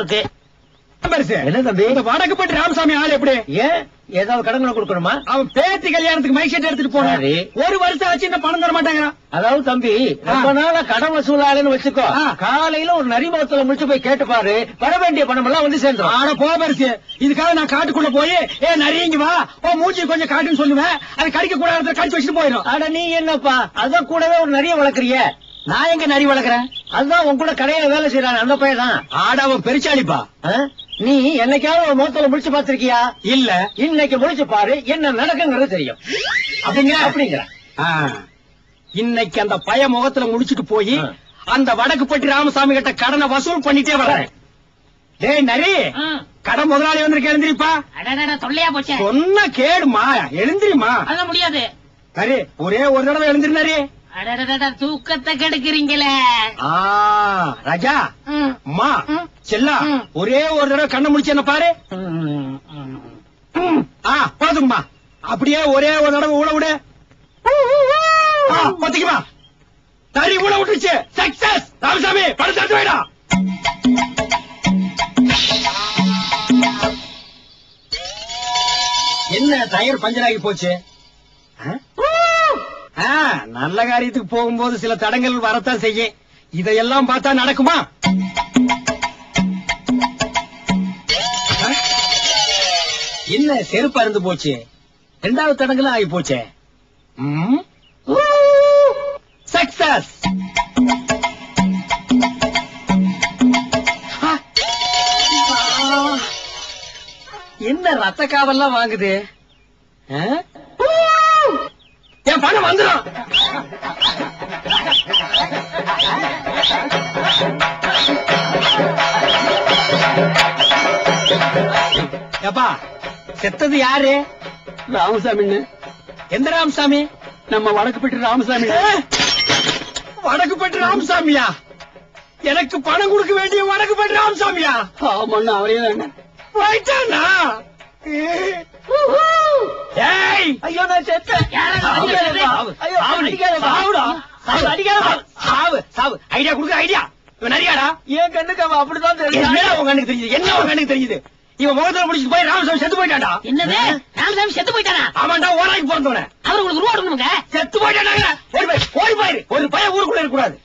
இருக்கு என்ன தம்பி? இந்த வடக்குப்பட்டி ராமசாமி ஆள் எப்படி? ஏன்? ஏதாவது கடன்களை கொடுக்கணுமா? அவன் பேத்தி கல்யாணத்துக்கு மைக் செட் எடுத்துட்டு போனான் சரி. ஒரு வருஷம் ஆச்சு இந்த பணம் தர மாட்டாங்கிறான். அதாவது தம்பி ரொம்ப நாளா கடன் வசூலாளன்னு வச்சுக்கோ. காலையில ஒரு நரிமுகத்துல முடிச்சு போய் கேட்டு பாரு. வர வேண்டிய பணம் எல்லாம் வந்து சேர்ந்துரும். ஆனா போ பெருசு. இதுக்காக நான் காட்டுக்குள்ள போய் ஏ நிறையங்க வா. ஓ மூஞ்சி கொஞ்சம் காட்டுன்னு சொல்லுவேன். அது கடிக்க கூடாத கடிச்சு வச்சுட்டு போயிடும். அட நீ என்னப்பா? அதான் கூடவே ஒரு நரிய வளர்க்குறிய? நான் எங்க நரி வளர்க்கறேன்? அதுதான் உன் கூட கடையில வேலை செய்யறான் அந்த பையன் தான் ஆட அவன் பெருச்சாளிப்பா நீ என்னைக்காவது ஒரு முகத்துல முடிச்சு பாத்திருக்கியா இல்ல. இன்னைக்கு முடிச்சு பாரு என்ன நடக்குங்கிறது தெரியும். அப்படிங்கிற அப்படிங்கிற. இன்னைக்கு அந்த பய முகத்துல முடிச்சிட்டு போய். அந்த வடக்குப்பட்டி ராமசாமி கிட்ட கடனை வசூல் பண்ணிட்டே வரேன் டேய் நரி. கடன் முதலாளி வந்திருக்க எழுந்திரிப்பா. அடடட தொல்லையா போச்சே. சொன்ன கேடுமா எழுந்திரிமா. அதெல்லாம் முடியாது. நரி ஒரே ஒரு தடவை எழுந்திரு நரி. அடடட தூக்கத்தை கெடுக்கிறீங்களே. ராஜா. அம்மா. செல்லா. ஒரே ஒரு தடவை கண்ணை முடிச்சு என்ன பாரு. ஆ போதுங்கம்மா. அப்படியே ஒரே ஒரு தடவை ஊழ விடு. ஆ, பாத்தீங்களா தறி ஊழ விட்டுருச்சு. சக்சஸ் ராமசாமி பணம் தட்டு வைடா. என்ன டயர் பஞ்சர் ஆகி போச்சு? நல்ல காரியத்துக்கு போகும்போது சில தடங்கள் வரத்தான் செய்யும். இதையெல்லாம் பார்த்தா நடக்குமா? என்ன செருப்பு அருந்து போச்சு? ரெண்டாவது தடங்களும் ஆகி போச்சே? சக்சஸ் என்ன ரத்த காவல்லாம் வாங்குது? என் பணம் வந்துடும் ஏப்பா செத்தது யாரு? ராமசாமின்னு எந்த ராமசாமி? நம்ம வடக்குப்பட்டு ராமசாமி. வடக்குப்பட்டு ராமசாமியா? எனக்கு பணம் கொடுக்க வேண்டிய வடக்குப்பட்டு ராமசாமியா? ஆமாண்ணா அவரே தானே போயிட்டானா ஏய்! ஐயோ நான் செத்தேன். ஐயோ. சாவுடா. சாவு, அடிக்காதப்பா. சாவு. சாவு. ஐடியா கொடுக்க ஐடியா. இவன் நிறையாடா என் கண்ணுக்கு அவன் அப்படிதான் தெரியும் என்ன உங்க கண்ணுக்கு தெரியுது? என்ன உங்க கண்ணுக்கு தெரியுது? இவன் முகத்துல முடிச்சுட்டு போய் ராமசாமி செத்து போயிட்டான்டா. என்னது? ராமசாமி செத்து போயிட்டானா? ஆமாண்டா ஓனாய்க்கு பிறந்தவன. அவர் உங்களுக்கு கொடுக்கணுங்க செத்து போயிட்டாங்க ஓடி போய் ஓடி போயிரு. ஒரு பையன் ஊருக்குள்ள இருக்க கூடாது